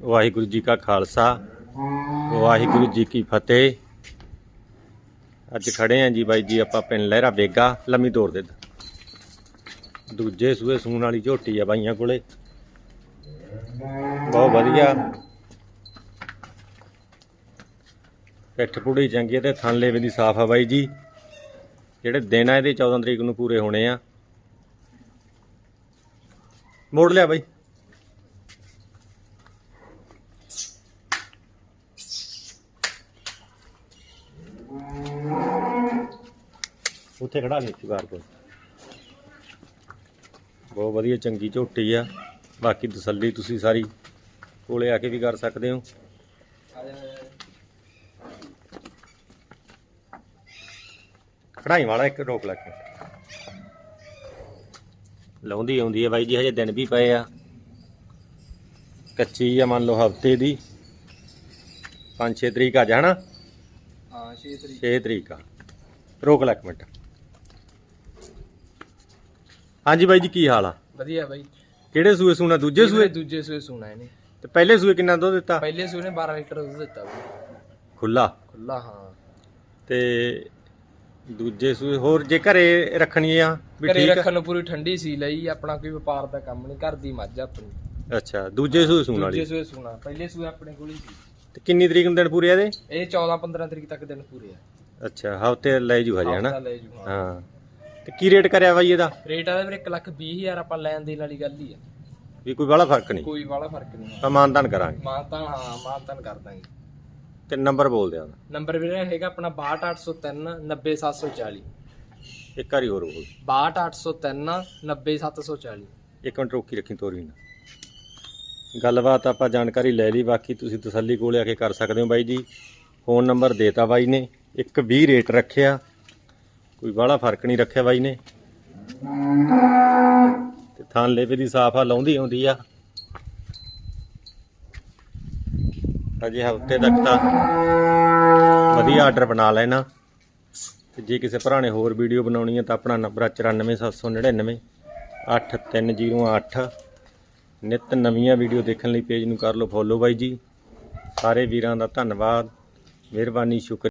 ਵਾਹਿਗੁਰੂ ਜੀ ਕਾ ਖਾਲਸਾ, ਵਾਹਿਗੁਰੂ ਜੀ ਕੀ ਫਤਿਹ। ਅੱਜ ਖੜੇ ਆਂ ਜੀ ਬਾਈ ਜੀ ਆਪਾਂ ਪਿੰਡ ਲਹਿਰਾ ਬੇਗਾ, ਲੰਮੀ ਤੋੜ ਦੇ। ਦੂਜੇ ਸੂਏ ਸੂਣ ਵਾਲੀ ਝੋਟੀ ਆ ਬਾਈਆਂ ਕੋਲੇ। ਬਹੁਤ ਵਧੀਆ। ਪਿੱਠ ਪੁੜੀ ਚੰਗੀ ਤੇ ਥਣ ਲੇਵੇ ਦੀ ਸਾਫ਼ ਆ ਬਾਈ ਜੀ। ਜਿਹੜੇ ਦਿਨ ਆ ਇਹਦੇ 14 ਤਰੀਕ ਨੂੰ ਪੂਰੇ ਹੋਣੇ ਆ। ਮੋੜ ਲਿਆ ਬਾਈ। ਉੱਥੇ ਖੜਾ ਨਹੀਂ ਚੁਗਾਰ ਕੋਲ। ਬਹੁਤ ਵਧੀਆ ਚੰਗੀ ਝੋਟੀ ਆ। ਬਾਕੀ ਤਸੱਲੀ ਤੁਸੀਂ ਸਾਰੀ ਕੋਲੇ ਆ ਕੇ ਵੀ ਕਰ ਸਕਦੇ ਹੋ। ਕਢਾਈ ਵਾਲਾ ਇੱਕ ਰੋਕ ਲੱਗ ਲਾਉਂਦੀ ਆਉਂਦੀ ਹੈ ਬਾਈ ਜੀ ਹਜੇ ਦਿਨ ਵੀ ਪਏ ਆ। ਕੱਚੀ ਆ ਮੰਨ ਲਓ ਹਫ਼ਤੇ ਦੀ। 5-6 ਤਰੀਕ ਆ ਜਾਣਾ ਹਾਂ 6 ਤਰੀਕ। 6 ਤਰੀਕ ਆ। ਰੋਕ ਲੈ ਇੱਕ ਮਿੰਟ। ਹਾਂਜੀ ਬਾਈ ਜੀ ਕੀ ਹਾਲ ਆ? ਵਧੀਆ ਬਾਈ। ਕਿਹੜੇ ਸੂਏ ਸੂਣਾ ਦੂਜੇ ਸੂਏ? ਦੂਜੇ ਸੂਏ ਸੁਣਾ ਇਹਨੇ। ਤੇ ਪਹਿਲੇ ਸੂਏ ਕਿੰਨਾ ਦੁੱਧ ਦਿੱਤਾ? ਪਹਿਲੇ ਸੂਏ ਨੇ 12 ਲੀਟਰ ਦੁੱਧ ਦਿੱਤਾ ਬਾਈ। ਖੁੱਲਾ ਖੁੱਲਾ ਹਾਂ। ਤੇ ਦੂਜੇ ਸੂਏ ਹੋਰ ਜੇ ਘਰੇ ਰੱਖਣੀ ਆ ਵੀ ਘਰੇ ਠੀਕ ਆ? ਰੱਖਣ ਨੂੰ ਪੂਰੀ ਠੰਡੀ ਸੀ ਲਈ ਆਪਣਾ ਕੋਈ ਵਪਾਰ ਦਾ ਕੰਮ ਨਹੀਂ ਘਰ ਦੀ ਮੱਝ ਆ ਆਪਣੀ। ਅੱਛਾ ਦੂਜੇ ਸੂਏ ਸੂਣ ਦੂਜੇ ਵਾਲੀ ਸੂਏ ਸੁਣਾ ਪਹਿਲੇ ਸੂਏ ਆਪਣੇ ਕੋਲ ਹੀ ਸੀ। ਤੇ ਕਿੰਨੀ ਤਰੀਕ ਨੂੰ ਦਿਨ ਪੂਰੇ ਆ ਇਹਦੇ? ਇਹ 14 15 ਤਰੀਕ ਤੱਕ ਦਿਨ ਪੂਰੇ ਆ। ਅੱਛਾ ਹਫ਼ਤੇ ਲੈ ਜੂ ਹਜੇ ਹਫ਼ਤਾ ਹਨਾ? ਲੈ ਜੂ ਹਾਂ। ਹਾਂ। ਤੇ ਕੀ ਰੇਟ ਕਰਿਆ ਬਾਈ ਇਹਦਾ? ਰੇਟ ਆ ਵੀਰੇ 1 ਲੱਖ 20 ਹਜ਼ਾਰ ਆਪਾਂ ਲੈਣ ਦੇਣ ਵਾਲੀ ਗੱਲ ਹੀ ਆ। ਵੀ ਕੋਈ ਬੜਾ ਫ਼ਰਕ ਨਹੀਂ। ਕੋਈ ਵਾਲਾ ਫ਼ਰਕ ਨਹੀਂ। ਆਪਾਂ ਮਾਨਦਾਨ ਕਰਾਂਗੇ। ਮਾਨਤਾਨ ਹਾਂ ਮਾਨਤਾਨ ਕਰ ਦਾਂਗੇ। ਤੇ ਨੰਬਰ ਬੋਲ ਦਿਆਂ ਨੰਬਰ ਵੀਰੇ ਹੈਗਾ ਆਪਣਾ 62803 90740 ਇੱਕ ਵਾਰੀ ਹੋਰ ਬੋਲ। 62803 90740 ਇੱਕ ਮਿੰਟ ਰੋਕੀ ਰੱਖੀ ਤੋਰੀ ਨਾ। ਗੱਲਬਾਤ ਆਪਾਂ ਜਾਣਕਾਰੀ ਲੈ ਲਈ ਬਾਕੀ ਤੁਸੀਂ ਤਸੱਲੀ ਕੋਲੇ ਆ ਕੇ ਕਰ ਸਕਦੇ ਹੋ ਬਾਈ ਜੀ। ਫੋਨ ਨੰਬਰ ਦੇਤਾ ਬਾਈ ਨੇ ਇੱਕ 20 ਰੇਟ ਰੱਖਿਆ। ਕੋਈ ਬਾਹਲਾ ਫ਼ਰਕ ਨਹੀਂ ਰੱਖਿਆ ਬਾਈ ਨੇ। ਤੇ ਥਾਂ ਲੇਵੇ ਦੀ ਸਾਫ਼ ਆ, ਲਾਉਂਦੀ ਆਉਂਦੀ ਆ। ਅਜੇ ਹਫ਼ਤੇ ਤੱਕ ਤਾਂ ਵਧੀਆ ਆਰਡਰ ਬਣਾ ਲੈਣਾ। ਤੇ ਜੇ ਕਿਸੇ ਭਰਾ ਨੇ ਹੋਰ ਵੀਡੀਓ ਬਣਾਉਣੀ ਹੈ ਤਾਂ ਆਪਣਾ ਨੰਬਰ ਆ 94799 8308 ਨਿਤ ਨਵੀਆਂ ਵੀਡੀਓ ਦੇਖਣ ਲਈ ਪੇਜ ਨੂੰ ਕਰ ਲਓ ਫੋਲੋ ਬਾਈ ਜੀ। ਸਾਰੇ ਵੀਰਾਂ ਦਾ ਧੰਨਵਾਦ। ਮਿਹਰਬਾਨੀ ਸ਼ੁਕਰ